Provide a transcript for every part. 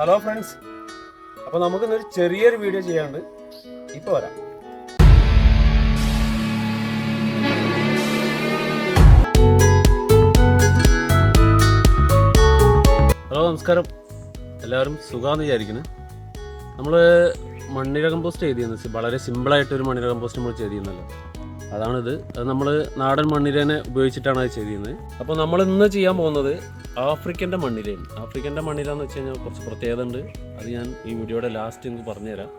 Hello friends അപ്പോൾ നമുക്കിന്നൊരു ചെറിയൊരു വീഡിയോ ചെയ്യാണ്ട് ഇപ്പൊ വരാം. ഹലോ നമസ്കാരം. എല്ലാവരും സുഖമാണെന്ന് വിചാരിക്കുന്നു. നമ്മൾ മണ്ണിര കമ്പോസ്റ്റ് ചെയ്തിരുന്നത് വളരെ സിമ്പിളായിട്ടൊരു മണ്ണിര കമ്പോസ്റ്റ് നമ്മൾ ചെയ്തിരുന്നല്ലോ. അതാണിത്. അത് നമ്മൾ നാടൻ മണ്ണിരേനെ ഉപയോഗിച്ചിട്ടാണ് അത് ചെയ്തിരുന്നത്. അപ്പോൾ നമ്മൾ ഇന്ന് ചെയ്യാൻ പോകുന്നത് ആഫ്രിക്കന്റെ മണ്ണിരയാണ് ആഫ്രിക്കന്റെ മണ്ണിര എന്ന് വെച്ച് കഴിഞ്ഞാൽ കുറച്ച് പ്രത്യേകത ഉണ്ട്. അത് ഞാൻ ഈ വീഡിയോയുടെ ലാസ്റ്റ് നിങ്ങൾക്ക് പറഞ്ഞുതരാം.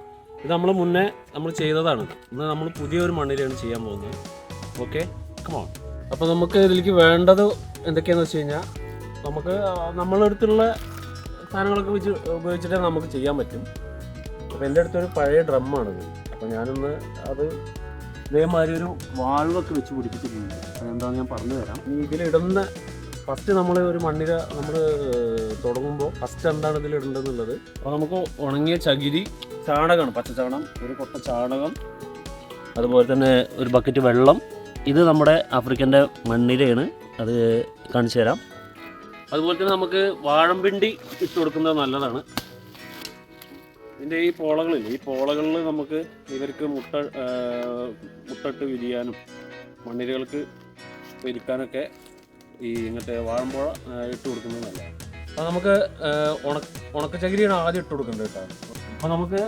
ഇത് നമ്മൾ മുന്നേ നമ്മൾ ചെയ്തതാണ്. ഇന്ന് നമ്മൾ പുതിയൊരു മണ്ണിരയാണ് ചെയ്യാൻ പോകുന്നത്. ഓക്കെ കമോൺ അപ്പോൾ നമുക്ക് ഇതിലേക്ക് വേണ്ടത് എന്തൊക്കെയാണെന്ന് വെച്ച് കഴിഞ്ഞാൽ നമുക്ക് നമ്മളെ അടുത്തുള്ള സാധനങ്ങളൊക്കെ വെച്ച് ഉപയോഗിച്ചിട്ടേ നമുക്ക് ചെയ്യാൻ പറ്റും. അപ്പോൾ എന്റെ അടുത്തൊരു പഴയ ഡ്രമ്മാണിത്. അപ്പോൾ ഞാനൊന്ന് അത് ഇതേമാതിരി ഒരു വാൾവൊക്കെ വെച്ച് പിടിപ്പിച്ചിട്ടുണ്ട്. അതെന്താണെന്ന് ഞാൻ പറഞ്ഞു തരാം. ഇതിലിടുന്ന ഫസ്റ്റ് നമ്മൾ ഒരു മണ്ണിര നമ്മൾ തുടങ്ങുമ്പോൾ ഫസ്റ്റ് എന്താണ് ഇതിൽ ഇടേണ്ടതെന്നുള്ളത് അപ്പോൾ നമുക്ക് ഉണങ്ങിയ ചകിരി ചാണകമാണ് പച്ച ചാണകം ഒരു കൊട്ട ചാണകം അതുപോലെ തന്നെ ഒരു ബക്കറ്റ് വെള്ളം. ഇത് നമ്മുടെ ആഫ്രിക്കന്റെ മണ്ണിരയാണ്. അത് കാണിച്ചു തരാം. അതുപോലെ തന്നെ നമുക്ക് വാഴമ്പിണ്ടി ഇട്ട് കൊടുക്കുന്നത് നല്ലതാണ്. ഇതിന്റെ ഈ പോളകളിൽ ഈ പോളകളിൽ നമുക്ക് ഇവർക്ക് മുട്ട മുട്ടട്ട് വിരിയാനും മണ്ണിരകൾക്ക് വിരിക്കാനൊക്കെ ഈ ഇങ്ങനത്തെ വാഴമ്പോള ഇട്ട് കൊടുക്കുന്നത് നല്ലതാണ്. അപ്പോൾ നമുക്ക് ഉണക്ക ഉണക്കച്ചകിരിയാണ് ആദ്യം ഇട്ട് കൊടുക്കേണ്ടത് കേട്ടോ. അപ്പോൾ നമുക്ക്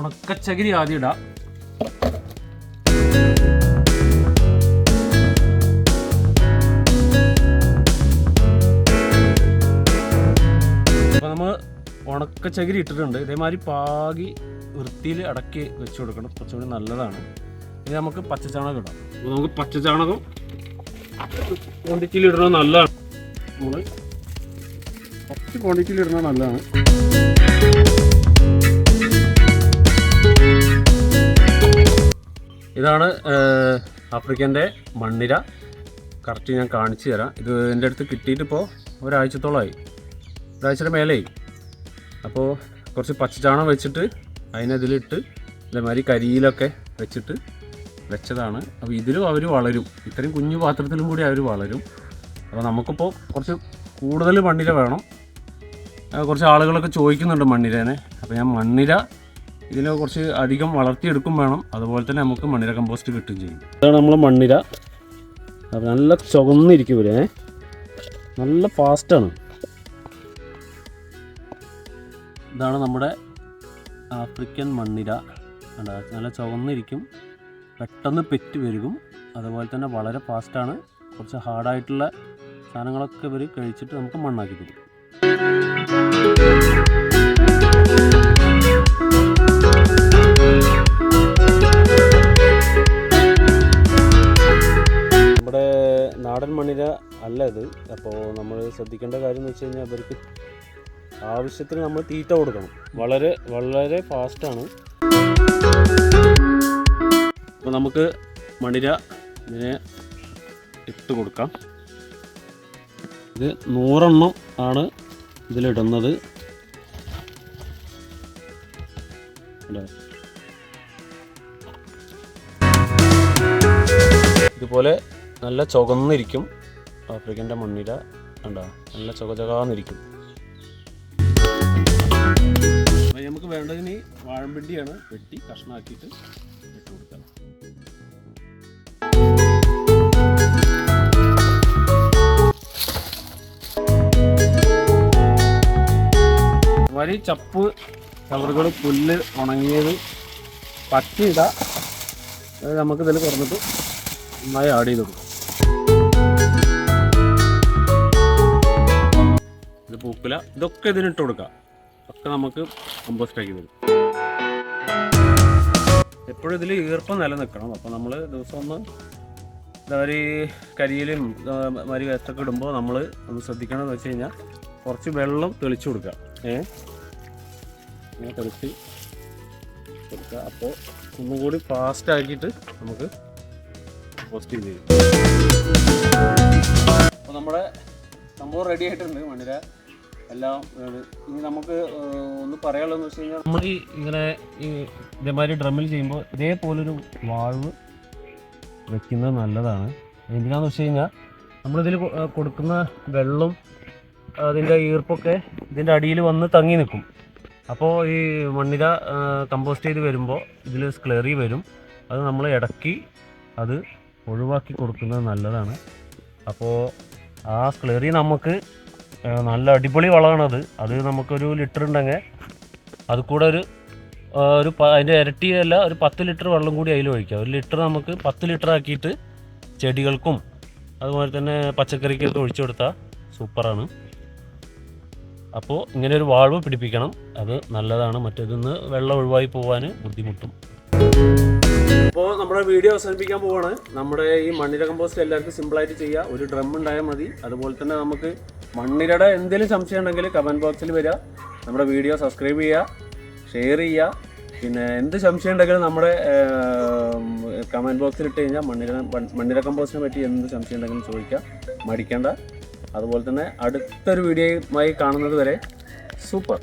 ഉണക്കച്ചകിരി ആദ്യം ഇടാം. ഉണക്കച്ചകിരി ഇട്ടിട്ടുണ്ട്. ഇതേമാതിരി പാകി വൃത്തിയിൽ അടക്കി വെച്ച് കൊടുക്കണം. കുറച്ചുകൂടി നല്ലതാണ്. ഇനി നമുക്ക് പച്ചച്ചാണകം ഇടാം. അപ്പോൾ നമുക്ക് പച്ചച്ചാണകം ക്വാണ്ടിറ്റിയിൽ ഇടണത് നല്ലതാണ്. നമ്മൾ കുറച്ച് ക്വാണ്ടിറ്റിയിൽ ഇടുന്നത് നല്ലതാണ്. ഇതാണ് ആഫ്രിക്കന്റെ മണ്ണിര. കറക്റ്റ് ഞാൻ കാണിച്ചു തരാം. ഇത് എന്റെ അടുത്ത് കിട്ടിയിട്ടിപ്പോൾ ഒരാഴ്ചത്തോളമായി ഒരാഴ്ചയുടെ മേലെയായി. അപ്പോൾ കുറച്ച് പച്ചച്ചാണം വെച്ചിട്ട് അതിനതിലിട്ട് ഇതേമാതിരി കരിയിലൊക്കെ വെച്ചിട്ട് വെച്ചതാണ്. അപ്പോൾ ഇതിലും അവർ വളരും. ഇത്രയും കുഞ്ഞു പാത്രത്തിലും കൂടി അവർ വളരും. അപ്പോൾ നമുക്കിപ്പോൾ കുറച്ച് കൂടുതൽ മണ്ണിര വേണം. കുറച്ച് ആളുകളൊക്കെ ചോദിക്കുന്നുണ്ട് മണ്ണിരേനെ. അപ്പോൾ ഞാൻ മണ്ണിര ഇതിനെ കുറച്ച് അധികം വളർത്തിയെടുക്കും വേണം. അതുപോലെ തന്നെ നമുക്ക് മണ്ണിര കമ്പോസ്റ്റ് കിട്ടുകയും ചെയ്യും. ഇതാണ് നമ്മൾ മണ്ണിര. അപ്പോൾ നല്ല ചുവന്നിരിക്കും ഇവരെ നല്ല ഫാസ്റ്റാണ് ഇതാണ് നമ്മുടെ ആഫ്രിക്കൻ മണ്ണിര. കണ്ടോ? നല്ല ചുവന്നിരിക്കും. പെട്ടെന്ന് പെറ്റ് വരുകും അതുപോലെ തന്നെ വളരെ ഫാസ്റ്റാണ് കുറച്ച് ഹാർഡായിട്ടുള്ള സാധനങ്ങളൊക്കെ ഇവർ കഴിച്ചിട്ട് നമുക്ക് മണ്ണാക്കി തരും. നമ്മുടെ നാടൻ മണ്ണിര അല്ല ഇത്. അപ്പോൾ നമ്മൾ ശ്രദ്ധിക്കേണ്ട കാര്യം എന്ന് വെച്ച് കഴിഞ്ഞാൽ ഇവർക്ക് ആവശ്യത്തിന് നമ്മൾ തീറ്റ കൊടുക്കണം. വളരെ വളരെ ഫാസ്റ്റാണ് അപ്പോൾ നമുക്ക് മണിര ഇതിനെ ഇട്ട് കൊടുക്കാം. ഇത് നൂറെണ്ണം ആണ് ഇതിലിടുന്നത്? ഇതുപോലെ നല്ല ചുവന്നിരിക്കും ആഫ്രിക്കന്റെ മണ്ണിര. കണ്ടോ? നല്ല ചുക ചകാന്നിരിക്കും നമുക്ക് വേണ്ടതിന് വാഴമ്പിണ്ടിയാണ് വെട്ടി കഷ്ണാക്കിയിട്ട് ഇട്ട് കൊടുക്കാം. വരി ചപ്പ് ചവറുകൾ പുല്ല് ഉണങ്ങിയത് അത് നമുക്ക് ഇതിൽ കുറഞ്ഞിട്ട് നന്നായി ആഡ് ചെയ്ത് കൊടുക്കും. ഇത് പൂക്കുല ഇതൊക്കെ ഇതിനിട്ട് കൊടുക്കാം. ഒക്കെ നമുക്ക് കമ്പോസ്റ്റ് ആക്കി തരും. എപ്പോഴും ഇതിൽ ഈർപ്പം നിലനിൽക്കണം. അപ്പോൾ നമ്മൾ ദിവസം ഒന്ന് പറയുക കരിയിലും മരി വേസ്റ്റൊക്കെ ഇടുമ്പോൾ നമ്മൾ ഒന്ന് ശ്രദ്ധിക്കണം എന്ന് വെച്ച് കഴിഞ്ഞാൽ കുറച്ച് വെള്ളം തെളിച്ചു കൊടുക്കുക. ഏ? ഇങ്ങനെ തെളിച്ച് കൊടുക്കുക. അപ്പോൾ ഒന്നും കൂടി ഫാസ്റ്റ് ആക്കിയിട്ട് നമുക്ക് പോസ്റ്റ് ചെയ്ത് തരും. അപ്പോൾ നമ്മുടെ സംഭവം റെഡി ആയിട്ടുണ്ട് മണിര എല്ലാം ഇനി നമുക്ക് ഒന്ന് പറയാനുള്ളതെന്ന് വെച്ച് കഴിഞ്ഞാൽ നമ്മൾ ഈ ഇങ്ങനെ ഈ ഇതേമാതിരി ഡ്രമ്മിൽ ചെയ്യുമ്പോൾ ഇതേപോലൊരു വാൾവ് വെക്കുന്നത് നല്ലതാണ്. എന്തിനാന്ന് വെച്ച് കഴിഞ്ഞാൽ നമ്മളിതിൽ കൊടുക്കുന്ന വെള്ളം അതിന്റെ ഈർപ്പൊക്കെ ഇതിന്റെ അടിയിൽ വന്ന് തങ്ങി നിൽക്കും. അപ്പോൾ ഈ മണ്ണിര കമ്പോസ്റ്റ് ചെയ്ത് വരുമ്പോൾ ഇതിൽ സ്ക്ലറി വരും. അത് നമ്മൾ ഇടക്കി അത് ഒഴിവാക്കി കൊടുക്കുന്നത് നല്ലതാണ്. അപ്പോൾ ആ സ്ക്ലറി നമുക്ക് നല്ല അടിപൊളി വളമാണത്. അത് നമുക്കൊരു ലിറ്റർ ഉണ്ടെങ്കിൽ അത് കൂടെ ഒരു ഒരു അതിന്റെ ഇരട്ടിയല്ല ഒരു പത്ത് ലിറ്റർ വെള്ളം കൂടി അതിൽ ഒഴിക്കുക ഒരു ലിറ്റർ നമുക്ക് പത്ത് ലിറ്റർ ആക്കിയിട്ട് ചെടികൾക്കും അതുപോലെ തന്നെ പച്ചക്കറിക്കൊക്കെ ഒഴിച്ചു കൊടുത്താൽ സൂപ്പറാണ്. അപ്പോൾ ഇങ്ങനെ ഒരു വാൾവ് പിടിപ്പിക്കണം. അത് നല്ലതാണ്. മറ്റേതിന്ന് വെള്ളം ഒഴിവായി പോകാൻ ബുദ്ധിമുട്ടും. അപ്പോൾ നമ്മുടെ വീഡിയോ അവസാനിപ്പിക്കാൻ പോവാണ്. നമ്മുടെ ഈ മണ്ണിര കമ്പോസ്റ്റ് എല്ലാവർക്കും സിമ്പിളായിട്ട് ചെയ്യുക ഒരു ഡ്രം ഉണ്ടായാൽ മതി. അതുപോലെ തന്നെ നമുക്ക് മണ്ണിരയുടെ എന്തെങ്കിലും സംശയം ഉണ്ടെങ്കിൽ കമന്റ് ബോക്സിൽ വരിക. നമ്മുടെ വീഡിയോ സബ്സ്ക്രൈബ് ചെയ്യുക ഷെയർ ചെയ്യുക. പിന്നെ എന്ത് സംശയം ഉണ്ടെങ്കിലും നമ്മുടെ കമന്റ് ബോക്സിൽ ഇട്ട് കഴിഞ്ഞാൽ മണ്ണിര മണ്ണിര കമ്പോസ്റ്റിനെ പറ്റി എന്ത് സംശയം ഉണ്ടെങ്കിലും ചോദിക്കാം മടിക്കേണ്ട. അതുപോലെ തന്നെ അടുത്തൊരു വീഡിയോയുമായി കാണുന്നത് വരെ സൂപ്പർ